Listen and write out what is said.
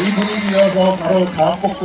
이 분위기 이어서 바로 다음 곡도